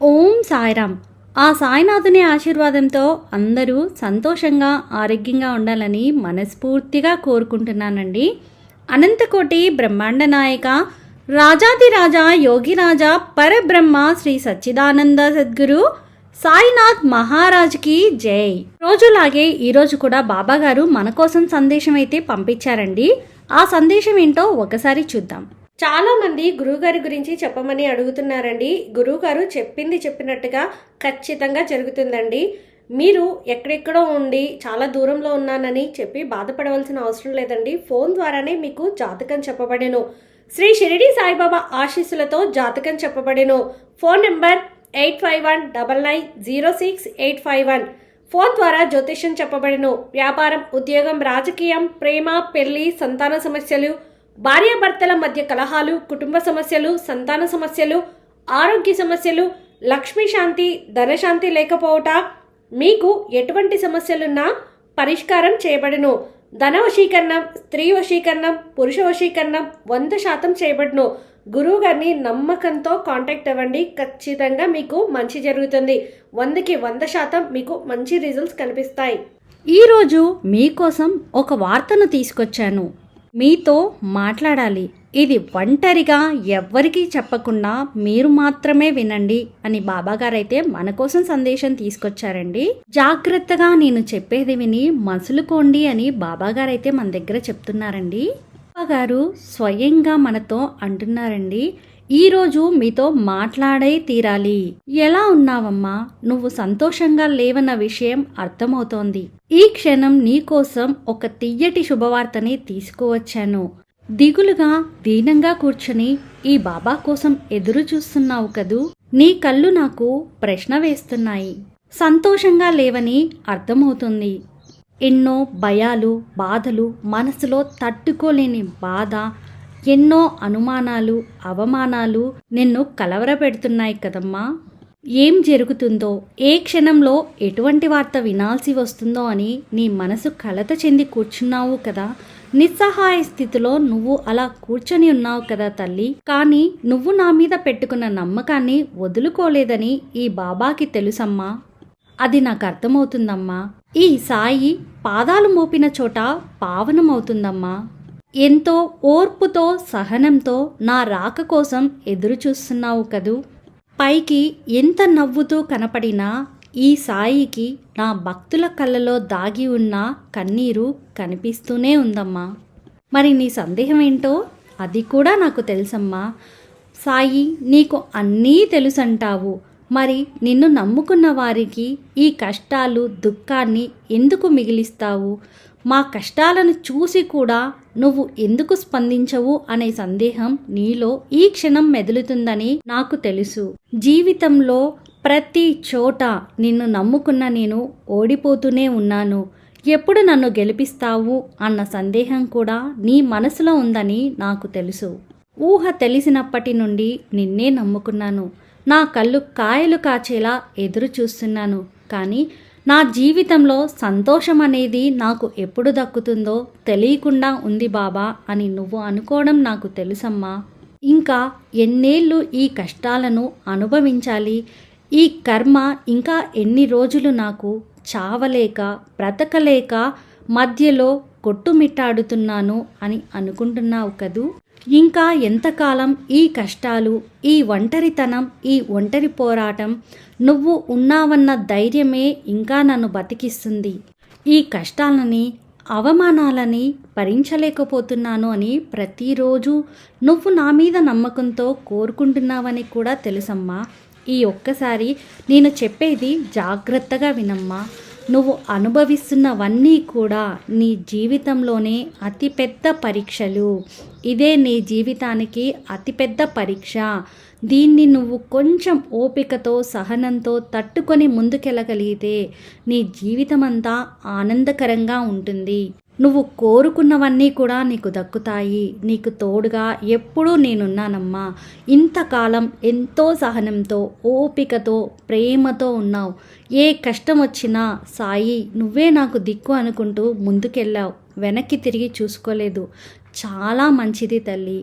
ఓం సాయిరామ్. ఆ సాయినాథుని ఆశీర్వాదంతో అందరూ సంతోషంగా ఆరోగ్యంగా ఉండాలని మనస్ఫూర్తిగా కోరుకుంటున్నానండి. అనంతకోటి బ్రహ్మాండ నాయక రాజాదిరాజా యోగిరాజా పరబ్రహ్మ శ్రీ సచ్చిదానంద సద్గురు సాయినాథ్ మహారాజ్కి జై. రోజులాగే ఈరోజు కూడా బాబాగారు మన కోసం సందేశం అయితే పంపించారండి. ఆ సందేశం ఏంటో ఒకసారి చూద్దాం. చాలా మంది గురువుగారి గురించి చెప్పమని అడుగుతున్నారండి. గురువుగారు చెప్పింది చెప్పినట్టుగా ఖచ్చితంగా జరుగుతుందండి. మీరు ఎక్కడెక్కడో ఉండి చాలా దూరంలో ఉన్నానని చెప్పి బాధపడవలసిన అవసరం లేదండి. ఫోన్ ద్వారానే మీకు జాతకం చెప్పబడెను. శ్రీ షిరిడి సాయిబాబా ఆశీస్సులతో జాతకం చెప్పబడెను. Phone number eight five one double nine zero six eight five one. Phone ద్వారా జ్యోతిష్యం చెప్పబడెను. వ్యాపారం ఉద్యోగం రాజకీయం ప్రేమ పెళ్ళి సంతాన సమస్యలు భార్యాభర్తల మధ్య కలహాలు కుటుంబ సమస్యలు సంతాన సమస్యలు ఆరోగ్య సమస్యలు లక్ష్మీ శాంతి ధనశాంతి లేకపోవట మీకు ఎటువంటి సమస్యలున్నా పరిష్కారం చేయబడును. ధన వశీకరణం స్త్రీ వశీకరణం పురుష వశీకరణం వంద శాతం చేయబడును. గురువు గారిని నమ్మకంతో కాంటాక్ట్ అవ్వండి. ఖచ్చితంగా మీకు మంచి జరుగుతుంది. వందకి వంద శాతం మీకు మంచి రిజల్ట్స్ కనిపిస్తాయి. ఈరోజు మీకోసం ఒక వార్తను తీసుకొచ్చాను. మీతో మాట్లాడాలి. ఇది ఒంటరిగా ఎవ్వరికీ చెప్పకుండా మీరు మాత్రమే వినండి అని బాబాగారైతే మన కోసం సందేశం తీసుకొచ్చారండి. జాగ్రత్తగా నేను చెప్పేది విని మసులుకోండి అని బాబాగారైతే మన దగ్గర చెప్తున్నారండి. బాబాగారు స్వయంగా మనతో అంటున్నారండి. ఈరోజు మీతో మాట్లాడే తీరాలి. ఎలా ఉన్నావమ్మా? నువ్వు సంతోషంగా లేవన్న విషయం అర్థమవుతోంది. ఈ క్షణం నీకోసం ఒక తియ్యటి శుభవార్తని తీసుకువచ్చాను. దిగులుగా దీనంగా కూర్చుని ఈ బాబా కోసం ఎదురు చూస్తున్నావు కదూ? నీ కళ్ళు నాకు ప్రశ్న వేస్తున్నాయి. సంతోషంగా లేవని అర్థమవుతుంది. ఎన్నో భయాలు బాధలు మనసులో తట్టుకోలేని బాధ ఎన్నో అనుమానాలు అవమానాలు నిన్ను కలవరపెడుతున్నాయి కదమ్మా. ఏం జరుగుతుందో ఏ క్షణంలో ఎటువంటి వార్త వినాల్సి వస్తుందో అని నీ మనసు కలత చెంది కూర్చున్నావు కదా. నిస్సహాయ స్థితిలో నువ్వు అలా కూర్చొని ఉన్నావు కదా తల్లి. కానీ నువ్వు నా మీద పెట్టుకున్న నమ్మకాన్ని వదులుకోలేదని ఈ బాబాకి తెలుసమ్మా. అది నాకు అర్థమవుతుందమ్మా. ఈ సాయి పాదాలు మోపిన చోట పావనమవుతుందమ్మా. ఎంతో ఓర్పుతో సహనంతో నా రాక కోసం ఎదురుచూస్తున్నావు కదూ. పైకి ఎంత నవ్వుతూ కనపడినా ఈ సాయికి నా భక్తుల కళ్ళలో దాగి ఉన్న కన్నీరు కనిపిస్తూనే ఉందమ్మా. మరి నీ సందేహం ఏంటో అది కూడా నాకు తెలుసమ్మా. సాయి నీకు అన్నీ తెలుసంటావు. మరి నిన్ను నమ్ముకున్న వారికి ఈ కష్టాలు దుఃఖాన్ని ఎందుకు మిగిలిస్తావు? మా కష్టాలను చూసి కూడా నువ్వు ఎందుకు స్పందించవు అనే సందేహం నీలో ఈ క్షణం మెదులుతుందని నాకు తెలుసు. జీవితంలో ప్రతి చోట నిన్ను నమ్ముకున్న నేను ఓడిపోతూనే ఉన్నాను. ఎప్పుడు నన్ను గెలిపిస్తావు అన్న సందేహం కూడా నీ మనసులో ఉందని నాకు తెలుసు. ఊహ తెలిసినప్పటి నుండి నిన్నే నమ్ముకున్నాను. నా కళ్ళు కాయలు కాచేలా ఎదురు చూస్తున్నాను కానీ నా జీవితంలో సంతోషం అనేది నాకు ఎప్పుడు దక్కుతుందో తెలియకుండా ఉంది బాబా అని నువ్వు అనుకోవడం నాకు తెలుసమ్మా. ఇంకా ఎన్నేళ్ళు ఈ కష్టాలను అనుభవించాలి. ఈ కర్మ ఇంకా ఎన్ని రోజులు నాకు చావలేక బ్రతకలేక మధ్యలో కొట్టుమిట్టాడుతున్నాను అని అనుకుంటున్నావు కదూ? ఇంకా ఎంతకాలం ఈ కష్టాలు ఈ ఒంటరితనం ఈ ఒంటరి పోరాటం నువ్వు ఉన్నావన్న ధైర్యమే ఇంకా నన్ను బతికిస్తుంది. ఈ కష్టాలని అవమానాలని భరించలేకపోతున్నాను అని ప్రతిరోజు నువ్వు నా మీద నమ్మకంతో కోరుకుంటున్నావని కూడా తెలుసమ్మా. ఈ ఒక్కసారి నేను చెప్పేది జాగ్రత్తగా వినమ్మా. నువ్వు అనుభవిస్తున్నవన్నీ కూడా నీ జీవితంలోనే అతిపెద్ద పరీక్షలు. ఇదే నీ జీవితానికి అతిపెద్ద పరీక్ష. దీన్ని నువ్వు కొంచెం ఓపికతో సహనంతో తట్టుకొని ముందుకెళ్ళగలిగితే నీ జీవితమంతా ఆనందకరంగా ఉంటుంది. నువ్వు కోరుకున్నవన్నీ కూడా నీకు దక్కుతాయి. నీకు తోడుగా ఎప్పుడూ నేనున్నానమ్మా. ఇంతకాలం ఎంతో సహనంతో ఓపికతో ప్రేమతో ఉన్నావు. ఏ కష్టం వచ్చినా సాయి నువ్వే నాకు దిక్కు అనుకుంటూ ముందుకెళ్ళావు. వెనక్కి తిరిగి చూసుకోలేదు. చాలా మంచిది తల్లి.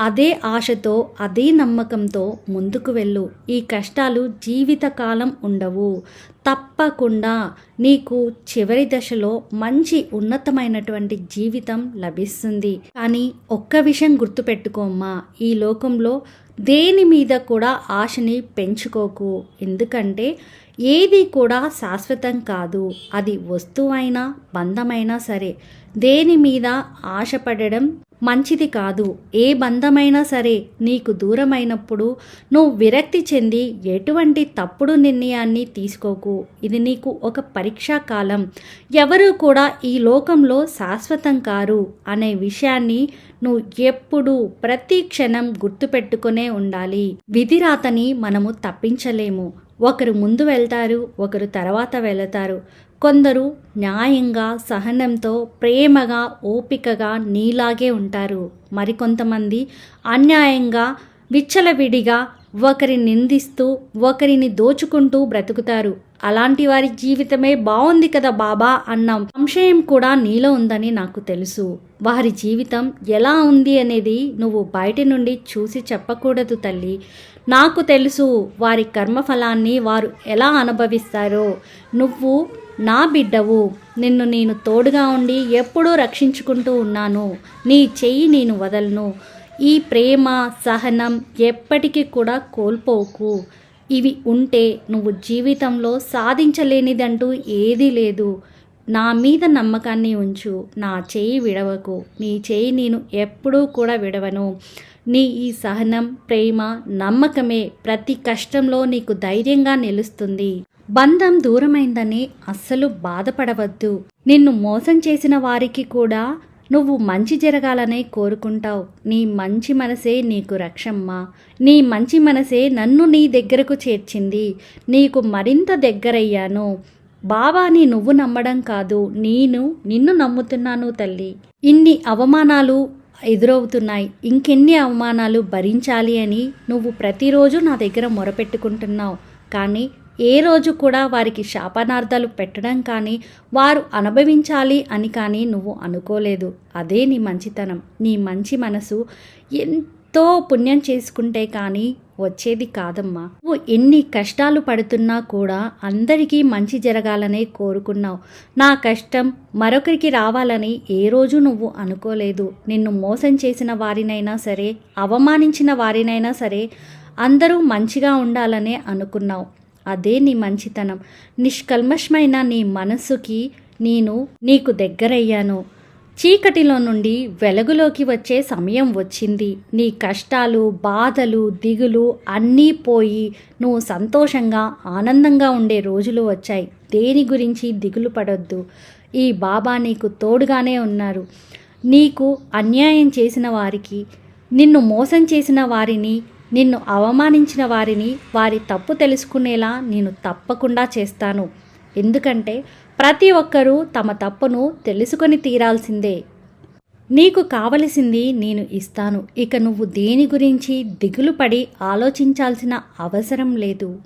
అదే ఆశతో అదే నమ్మకంతో ముందుకు వెళ్ళు. ఈ కష్టాలు జీవితకాలం ఉండవు. తప్పకుండా నీకు చివరి దశలో మంచి ఉన్నతమైనటువంటి జీవితం లభిస్తుంది. కానీ ఒక్క విషయం గుర్తుపెట్టుకోమ్మా ఈ లోకంలో దేని మీద కూడా ఆశని పెంచుకోకు. ఎందుకంటే ఏది కూడా శాశ్వతం కాదు. అది వస్తువైనా బంధమైనా సరే దేని మీద ఆశపడడం మంచిది కాదు. ఏ బంధమైనా సరే నీకు దూరమైనప్పుడు నువ్వు విరక్తి చెంది ఎటువంటి తప్పుడు నిర్ణయాన్ని తీసుకోకు. ఇది నీకు ఒక పరీక్షా కాలం. ఎవరు కూడా ఈ లోకంలో శాశ్వతం కారు అనే విషయాన్ని నువ్వు ఎప్పుడు ప్రతి క్షణం గుర్తుపెట్టుకునే ఉండాలి. విధిరాతని మనము తప్పించలేము. ఒకరు ముందు వెళ్తారు ఒకరు తర్వాత వెళతారు. కొందరు న్యాయంగా సహనంతో ప్రేమగా ఓపికగా నీలాగే ఉంటారు. మరికొంతమంది అన్యాయంగా విచ్చలవిడిగా ఒకరిని నిందిస్తూ ఒకరిని దోచుకుంటూ బ్రతుకుతారు. అలాంటి వారి జీవితమే బాగుంది కదా బాబా అన్న సంశయం కూడా నీలో ఉందని నాకు తెలుసు. వారి జీవితం ఎలా ఉంది అనేది నువ్వు బయట నుండి చూసి చెప్పకూడదు తల్లి. నాకు తెలుసు వారి కర్మఫలాన్ని వారు ఎలా అనుభవిస్తారో. నువ్వు నా బిడ్డవు నిన్ను నేను తోడుగా ఉండి ఎప్పుడూ రక్షించుకుంటూ ఉన్నాను. నీ చెయ్యి నేను వదలను. ఈ ప్రేమ సహనం ఎప్పటికీ కూడా కోల్పోకు. ఇవి ఉంటే నువ్వు జీవితంలో సాధించలేనిదంటూ ఏదీ లేదు. నా మీద నమ్మకాన్ని ఉంచు. నా చేయి విడవకు. నీ చేయి నేను ఎప్పుడూ కూడా విడవను. నీ ఈ సహనం ప్రేమ నమ్మకమే ప్రతి కష్టంలో నీకు ధైర్యంగా నిలుస్తుంది. బంధం దూరమైందని అస్సలు బాధపడవద్దు. నిన్ను మోసం చేసిన వారికి కూడా నువ్వు మంచి జరగాలనే కోరుకుంటావు. నీ మంచి మనసే నీకు రక్షమ్మ. నీ మంచి మనసే నన్ను నీ దగ్గరకు చేర్చింది. నీకు మరింత దగ్గరయ్యాను. బాబాని నువ్వు నమ్మడం కాదు నేను నిన్ను నమ్ముతున్నాను తల్లి. ఇన్ని అవమానాలు ఎదురవుతున్నాయి. ఇంకెన్ని అవమానాలు భరించాలి అని నువ్వు ప్రతిరోజు నా దగ్గర మొరపెట్టుకుంటున్నావు. కానీ ఏ రోజు కూడా వారికి శాపనార్థాలు పెట్టడం కానీ వారు అనుభవించాలి అని కానీ నువ్వు అనుకోలేదు. అదే నీ మంచితనం. నీ మంచి మనసు ఎంతో పుణ్యం చేసుకుంటే కానీ వచ్చేది కాదమ్మా. నువ్వు ఎన్ని కష్టాలు పడుతున్నా కూడా అందరికీ మంచి జరగాలనే కోరుకున్నావు. నా కష్టం మరొకరికి రావాలని ఏ రోజు నువ్వు అనుకోలేదు. నిన్ను మోసం చేసిన వారినైనా సరే అవమానించిన వారినైనా సరే అందరూ మంచిగా ఉండాలనే అనుకున్నావు. అదే నీ మంచితనం. నిష్కల్మషమైన నీ మనస్సుకి నేను నీకు దగ్గరయ్యాను. చీకటిలో నుండి వెలుగులోకి వచ్చే సమయం వచ్చింది. నీ కష్టాలు బాధలు దిగులు అన్నీ పోయి నువ్వు సంతోషంగా ఆనందంగా ఉండే రోజులు వచ్చాయి. దేని గురించి దిగులు పడొద్దు. ఈ బాబా నీకు తోడుగానే ఉన్నారు. నీకు అన్యాయం చేసిన వారికి నిన్ను మోసం చేసిన వారిని నిన్ను అవమానించిన వారిని వారి తప్పు తెలుసుకునేలా నేను తప్పకుండా చేస్తాను. ఎందుకంటే ప్రతి ఒక్కరూ తమ తప్పును తెలుసుకొని తీరాల్సిందే. నీకు కావలసింది నేను ఇస్తాను. ఇక నువ్వు దేని గురించి దిగులు పడి ఆలోచించాల్సిన అవసరం లేదు.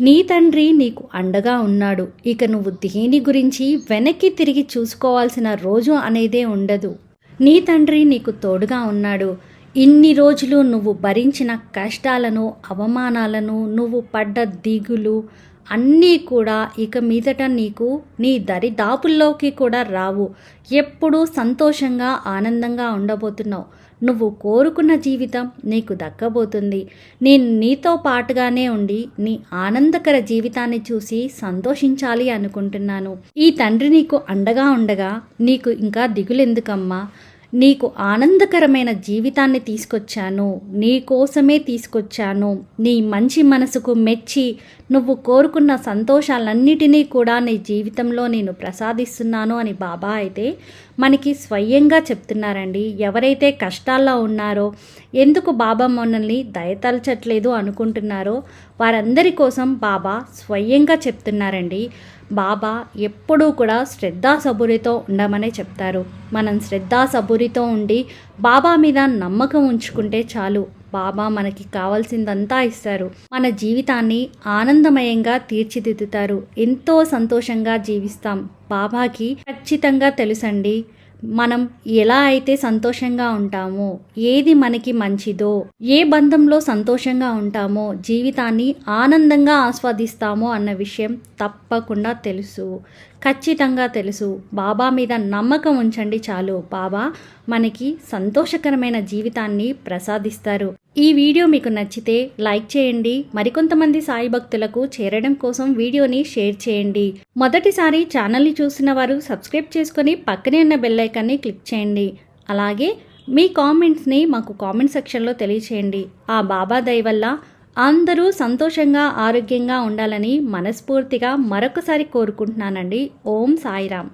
నీ తండ్రి నీకు అండగా ఉన్నాడు. ఇక నువ్వు దేని గురించి వెనక్కి తిరిగి చూసుకోవాల్సిన రోజు అనేదే ఉండదు. నీ తండ్రి నీకు తోడుగా ఉన్నాడు. ఇన్ని రోజులు నువ్వు భరించిన కష్టాలను అవమానాలను నువ్వు పడ్డ దిగులు అన్నీ కూడా ఇక మీదట నీకు నీ దరిదాపుల్లోకి కూడా రావు. ఎప్పుడూ సంతోషంగా ఆనందంగా ఉండబోతున్నావు. నువ్వు కోరుకున్న జీవితం నీకు దక్కబోతుంది. నేను నీతో పాటుగానే ఉండి నీ ఆనందకర జీవితాన్ని చూసి సంతోషించాలి అనుకుంటున్నాను. ఈ తండ్రి నీకు అండగా ఉండగా నీకు ఇంకా దిగులెందుకమ్మా? నీకు ఆనందకరమైన జీవితాన్ని తీసుకొచ్చాను. నీ కోసమే తీసుకొచ్చాను. నీ మంచి మనసుకు మెచ్చి నువ్వు కోరుకున్న సంతోషాలన్నిటినీ కూడా నీ జీవితంలో నేను ప్రసాదిస్తున్నాను అని బాబా అయితే మనకి స్వయంగా చెప్తున్నారండి. ఎవరైతే కష్టాల్లో ఉన్నారో ఎందుకు బాబా మనల్ని దయతలచట్లేదు అనుకుంటున్నారో వారందరి కోసం బాబా స్వయంగా చెప్తున్నారండి. బాబా ఎప్పుడూ కూడా శ్రద్ధా సబురితో ఉండమనే చెప్తారు. మనం శ్రద్ధా సబురితో ఉండి బాబా మీద నమ్మకం ఉంచుకుంటే చాలు. బాబా మనకి కావాల్సిందంతా ఇస్తారు. మన జీవితాన్ని ఆనందమయంగా తీర్చిదిద్దుతారు. ఎంతో సంతోషంగా జీవిస్తాం. బాబాకి ఖచ్చితంగా తెలుసండి. మనం ఎలా అయితే సంతోషంగా ఉంటామో ఏది మనకి మంచిదో ఏ బంధంలో సంతోషంగా ఉంటామో జీవితాన్ని ఆనందంగా ఆస్వాదిస్తామో అన్న విషయం తప్పకుండా తెలుసు. ఖచ్చితంగా తెలుసు. బాబా మీద నమ్మకం ఉంచండి చాలు. బాబా మనకి సంతోషకరమైన జీవితాన్ని ప్రసాదిస్తారు. ఈ వీడియో మీకు నచ్చితే లైక్ చేయండి. మరికొంతమంది సాయి భక్తులకు చేరడం కోసం వీడియోని షేర్ చేయండి. మొదటిసారి ఛానల్ని చూసిన వారు సబ్స్క్రైబ్ చేసుకొని పక్కనే ఉన్న బెల్లైకాన్ని క్లిక్ చేయండి. అలాగే మీ కామెంట్స్ని మాకు కామెంట్ సెక్షన్లో తెలియచేయండి. ఆ బాబా దయ వల్ల అందరూ సంతోషంగా ఆరోగ్యంగా ఉండాలని మనస్ఫూర్తిగా మరొకసారి కోరుకుంటున్నానండి. ఓం సాయిరామ్.